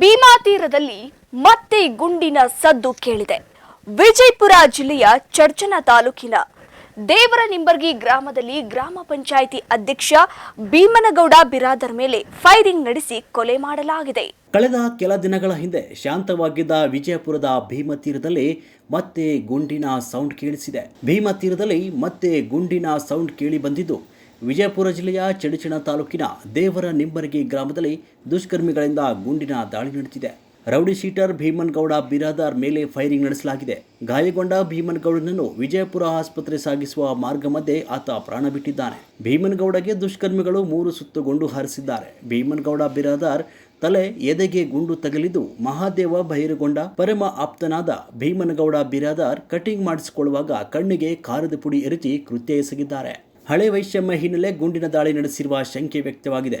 ಭೀಮಾ ತೀರದಲ್ಲಿ ಮತ್ತೆ ಗುಂಡಿನ ಸದ್ದು ಕೇಳಿದೆ. ವಿಜಯಪುರ ಜಿಲ್ಲೆಯ ಚರ್ಚನ ತಾಲೂಕಿನ ದೇವರ ನಿಂಬರ್ಗಿ ಗ್ರಾಮದಲ್ಲಿ ಗ್ರಾಮ ಪಂಚಾಯಿತಿ ಅಧ್ಯಕ್ಷ ಭೀಮನಗೌಡ ಬಿರಾದರ್ ಮೇಲೆ ಫೈರಿಂಗ್ ನಡೆಸಿ ಕೊಲೆ ಮಾಡಲಾಗಿದೆ. ಕಳೆದ ಕೆಲ ದಿನಗಳ ಹಿಂದೆ ಶಾಂತವಾಗಿದ್ದ ವಿಜಯಪುರದ ಭೀಮ ತೀರದಲ್ಲಿ ಮತ್ತೆ ಗುಂಡಿನ ಸೌಂಡ್ ಕೇಳಿಸಿದೆ. ಭೀಮ ತೀರದಲ್ಲಿ ಮತ್ತೆ ಗುಂಡಿನ ಸೌಂಡ್ ಕೇಳಿ ಬಂದಿದ್ದು ವಿಜಯಪುರ ಜಿಲ್ಲೆಯ ಚಡಚಣ ತಾಲೂಕಿನ ದೇವರ ನಿಂಬರಗಿ ಗ್ರಾಮದಲ್ಲಿ ದುಷ್ಕರ್ಮಿಗಳಿಂದ ಗುಂಡಿನ ದಾಳಿ ನಡೆದಿದೆ. ರೌಡಿ ಶೀಟರ್ ಭೀಮನ್ಗೌಡ ಬಿರಾದಾರ್ ಮೇಲೆ ಫೈರಿಂಗ್ ನಡೆಸಲಾಗಿದೆ. ಗಾಯಗೊಂಡ ಭೀಮನ್ಗೌಡನನ್ನು ವಿಜಯಪುರ ಆಸ್ಪತ್ರೆ ಸಾಗಿಸುವ ಮಾರ್ಗ ಮಧ್ಯೆ ಆತ ಪ್ರಾಣ ಬಿಟ್ಟಿದ್ದಾನೆ. ಭೀಮನ್ಗೌಡಗೆ ದುಷ್ಕರ್ಮಿಗಳು ಮೂರು ಸುತ್ತು ಗುಂಡು ಹಾರಿಸಿದ್ದಾರೆ. ಭೀಮನ್ಗೌಡ ಬಿರಾದಾರ್ ತಲೆ ಎದೆಗೆ ಗುಂಡು ತಗಲಿದ್ದು ಮಹಾದೇವ ಬಹಿರುಗೊಂಡ ಪರಮ ಆಪ್ತನಾದ ಭೀಮನಗೌಡ ಬಿರಾದಾರ್ ಕಟಿಂಗ್ ಮಾಡಿಸಿಕೊಳ್ಳುವಾಗ ಕಣ್ಣಿಗೆ ಖಾರದ ಪುಡಿ ಎರಚಿ ಕೃತ್ಯ ಎಸಗಿದ್ದಾರೆ. ಹಳೆ ವೈಷಮ್ಯ ಹಿನ್ನೆಲೆ ಗುಂಡಿನ ದಾಳಿ ನಡೆಸಿರುವ ಶಂಕೆ ವ್ಯಕ್ತವಾಗಿದೆ.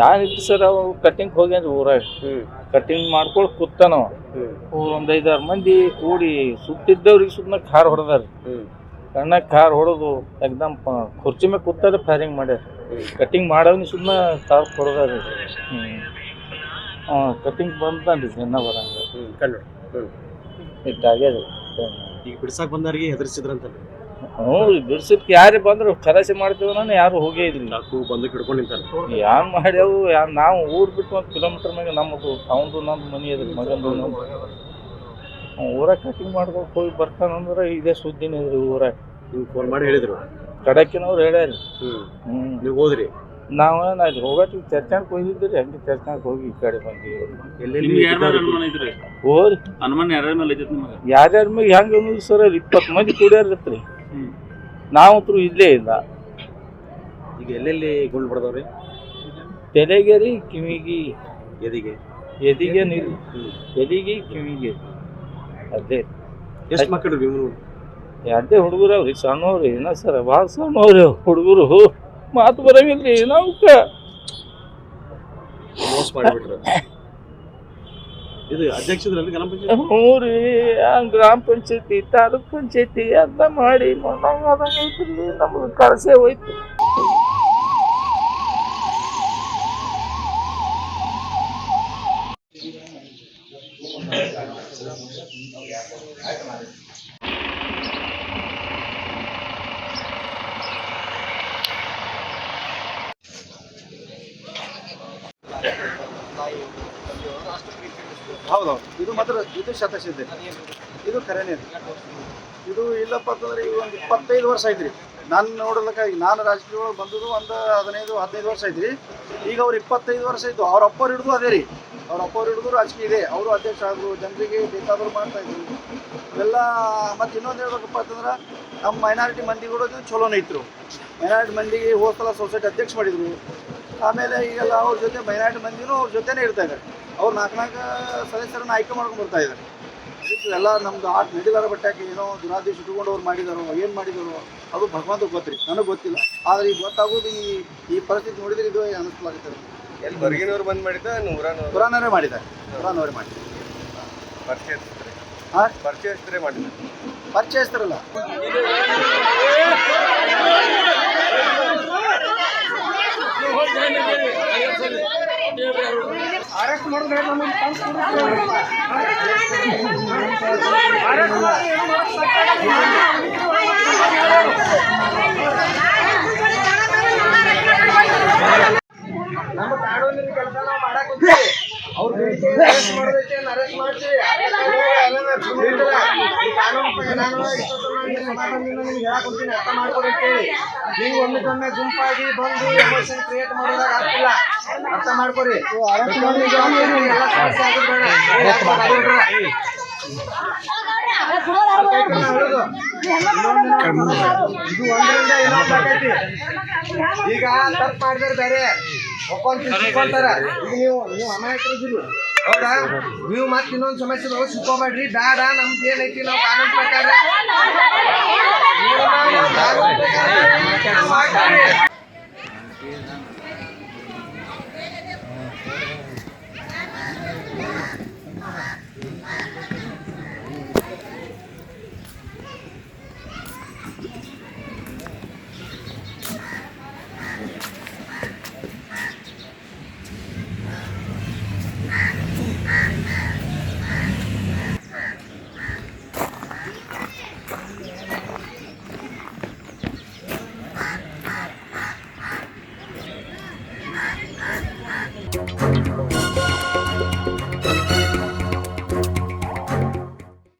ಯಾರಿತ್ತು ಸರ್ ಅವು ಕಟಿಂಗ್ ಹೋಗ್ಯಾನ್ರಿ ಊರಾಗ ಕಟಿಂಗ್ ಮಾಡ್ಕೊಳ್ ಕೂತಾನವ ಒಂದ್ ಐದಾರು ಮಂದಿ ಕೂಡಿ ಸುತ್ತಿದ್ದವ್ರಿಗೆ ಸುಮ್ಮನೆ ಕಾರ್ ಹೊಡೆದಾರ. ಕಣ್ಣಾಗ ಕಾರ್ ಹೊಡೆದು ಎಕ್ದಮ್ ಕುರ್ಚಿ ಮೇಲೆ ಕೂತಾರೆ ಫೈರಿಂಗ್ ಮಾಡ್ಯಾರ. ಕಟಿಂಗ್ ಮಾಡವ್ನಿ ಸುಮ್ಮನೆ ಕಾರ್ ಹೊಡೆದಾರ. ಹಾಂ ಕಟಿಂಗ್ ಬಂದ್ರಿ ಜನ ಬರಂಗ ಇಟ್ಟಾಗ್ಯದ ಈಗ ಬಿಡ್ಸಾಕ್ ಬಂದವ್ರಿಗೆ ಹೆದರ್ಸಿದ್ರಂತ ಹ್ಞೂ ಬಿಡ್ಸಿದ್ಕೆ ಯಾರೇ ಬಂದ್ರು ಖಲಾಸಿ ಮಾಡ್ತೇವೆ ನಾನು ಯಾರು ಹೋಗೇ ಇದ್ರಿ ನಾಲ್ಕು ಬಂದು ಹಿಡ್ಕೊಂಡು ನಿಂತಾರ. ಯಾನ್ ಮಾಡ್ಯಾವು ಯಾನ್ ನಾವು ಊರ್ ಬಿಟ್ಟು ಒಂದು ಕಿಲೋಮೀಟರ್ ಮ್ಯಾಗ ನಮ್ಮದು ಅವಂದು ನಮ್ದು ಮನಿ ಅದ್ರ ಮಗಂದು ನಮ್ದು. ಊರಾಗ ಕಟಿಂಗ್ ಮಾಡ್ಕೊಂಡು ಹೋಗಿ ಬರ್ತಾನಂದ್ರೆ ಇದೇ ಸುದ್ದಿನೇ ಇದ್ರಿ ಊರಾಗ. ನೀವು ಫೋನ್ ಮಾಡಿ ಹೇಳಿದ್ರು. ಕಡಕಿನವ್ರು ಹೇಳ್ಯಾರಿ. ಹ್ಞೂ ಹ್ಮ್. ನೀವು ಹೋದ್ರಿ? ನಾವು ಅಲ್ಲಿ ಹೋಗಕ್ಕೆ ಚರ್ಚಾಕ್ ಹೋಗಿದ್ರಿ ಹಂಗೆ ಚರ್ಚಾಕ್ ಹೋಗಿ ಈ ಕಡೆ ಬಂದಿವಿ. ಮೇಲೆ ಹೋರಿ ಹನುಮಾನ್ ಯಾರ್ಯಾರ ಮೇಲೆ ಯಾರ್ಯಾರ ಹೆಂಗ್ ಹೆಂಗೆ ಅನ್ನೋದು ಸರ್ ಇಪ್ಪತ್ತು ಮಂದಿ ಕೂಡ್ಯಾರ ಹ್ಮ್. ನಾವಂತೂ ಇಲ್ಲೇ ಇಲ್ಲ. ಈಗ ಎಲ್ಲೆಲ್ಲಿ ಗುಂಡು ಬಡದವ್ರಿ ತಲೆಗೆ ರೀ ಕಿವಿಗೆ. ಎದಿಗೆ. ಎದಿಗೆ ನೀರು. ಎದಿಗಿ ಕಿವಿಗೆ. ಅದೇ. ಎಷ್ಟು ಮಕ್ಕಳು ಅದೇ ಹುಡುಗರು ಅವ್ರಿ ಸಣ್ಣವ್ರಿ ಏನ ಸರ್ ಭಾಳ ಸಣ್ಣವ್ರಿ ಹುಡುಗರು. ಮಾತು ಬರಂಗಿಲ್ರಿ ನಾವ್ಕ. ಮೋಸ ಮಾಡಿಬಿಟ್ರು. ಇದು ಅಧ್ಯಕ್ಷದ್ರಲ್ಲಿ ಗ್ರಾಮ ಪಂಚಾಯತ್ ಹ್ಞೂ ಗ್ರಾಮ ಪಂಚಾಯತಿ ತಾಲೂಕ್ ಪಂಚಾಯತಿ ಅಂತ ಮಾಡಿ ನಮ್ದು ಕಳಸೆ ಹೋಯ್ತು ಹೌದೌದು ಇದು ಮಾತ್ರ ಇದು ಶತಸಿದ್ದೆ ಇದು ಖರೇನೆ ಇದು ಇಲ್ಲಪ್ಪ ಅಂತಂದ್ರೆ ಈಗ ಒಂದು ಇಪ್ಪತ್ತೈದು ವರ್ಷ ಐತ್ರಿ ನಾನು ನೋಡೋದಕ್ಕಾಗಿ, ನಾನು ರಾಜಕೀಯ ಒಳಗೆ ಬಂದಿದ್ದು ಒಂದು ಹದಿನೈದು ಹದಿನೈದು ವರ್ಷ ಐತ್ರಿ ಈಗ ಅವ್ರು ಇಪ್ಪತ್ತೈದು ವರ್ಷ ಇದ್ದು ಅವ್ರ ಅಪ್ಪರು ಹಿಡಿದು ಅದೇ ರೀ. ಅವ್ರ ಅಪ್ಪರು ಹಿಡಿದು ರಾಜಕೀಯ ಇದೆ. ಅವರು ಅಧ್ಯಕ್ಷ ಆದರು, ಜನರಿಗೆ ಬೇಕಾದರೂ ಮಾಡ್ತಾ ಇದ್ರು. ಇವೆಲ್ಲ ಮತ್ತು ಇನ್ನೊಂದು ಹೇಳ್ಬೇಕಪ್ಪ ಅಂತಂದ್ರೆ ನಮ್ಮ ಮೈನಾರಿಟಿ ಮಂದಿಗಳು ಚಲೋನೇ ಇತ್ತು. ಮೈನಾರಿಟಿ ಮಂದಿಗೆ ಹೋದ ಸಲ ಸೊಸೈಟಿ ಅಧ್ಯಕ್ಷ ಮಾಡಿದ್ರು. ಆಮೇಲೆ ಈಗೆಲ್ಲ ಅವ್ರ ಜೊತೆ ಮೈನಾರಿಟಿ ಮಂದಿನೂ ಅವ್ರ ಜೊತೆನೇ ಇರ್ತಾ ಇದ್ದಾರೆ ಅವ್ರು ನಾಲ್ಕು ನಾಲ್ಕು ಸದಸ್ಯರನ್ನ ಆಯ್ಕೆ ಮಾಡ್ಕೊಂಡು ಬರ್ತಾ ಇದ್ದಾರೆ. ಎಲ್ಲ ನಮ್ದು ಆಟ ನಡಿದಾರ ಬಟ್ಟಾಕಿ ಏನೋ ದುರಾದೇಶ ಇಟ್ಕೊಂಡು ಅವ್ರು ಮಾಡಿದಾರೋ ಏನು ಮಾಡಿದಾರೋ ಅದು ಭಗವಂತ ಗೊತ್ತ್ರಿ. ನನಗೆ ಗೊತ್ತಿಲ್ಲ. ಆದರೆ ಈಗ ಗೊತ್ತಾಗೋದು ಈ ಈ ಪರಿಸ್ಥಿತಿ ನೋಡಿದ್ರೆ ಇದು ಅನಿಸ್ಲಾಗುತ್ತೆ ಎಲ್ಲಿ ಹೊರಗಿನವ್ರು ಬಂದ್ ಮಾಡಿದ್ದ ನೂರಾನವ್ರು? ಪುರಾಣವೇ ಮಾಡಿದ್ದಾರೆ. ಪುರಾಣವರೇ ಮಾಡಿದ್ದಾರೆ. ಪರಿಚಯಿಸ್ತಾರೆ ಹಾಂ ಪರಿಚಯಿಸ್ತಾರೆ ಮಾಡಿದ್ದಾರೆ. ಪರಿಚಯಿಸ್ತಾರಲ್ಲ ನಮ್ಮ ನಾನು ಅರ್ಥ ಮಾಡ್ಕೊಡಿ ಅಂತೇಳಿ ನೀವು ಗುಂಪಾಗಿ ಬಂದು ಎಮೋಷನ್ ಕ್ರಿಯೇಟ್ ಮಾಡೋದಾಗ ಆಗ್ತಿಲ್ಲ ಅರ್ಥ ಮಾಡ್ಕೊರಿ ಎಲ್ಲ ಸಮಸ್ಯೆ? ಇದು ಒಂದರಿಂದ ಇನ್ನೊಂದು ಆಕೈತಿ ಈಗ ತಪ್ಪು ಮಾಡಿದ್ರೆ ಬೇರೆ. ಒಪ್ಕೊಂಡ್ ಸಿಕ್ಕೊಂತಾರ ಈಗ ನೀವು ನೀವು ಅಮಾಯಕರಿದ್ದೀರಿ ಹೌದಾ ನೀವು ಮತ್ತೆ ಇನ್ನೊಂದು ಸಮಸ್ಯೆ ಸುಖಮಾಡ್ರಿ ಬ್ಯಾಡ ನಮ್ದು ಏನೈತಿ ನಾವು ಕಾನೂನು ಪ್ರಕಾರ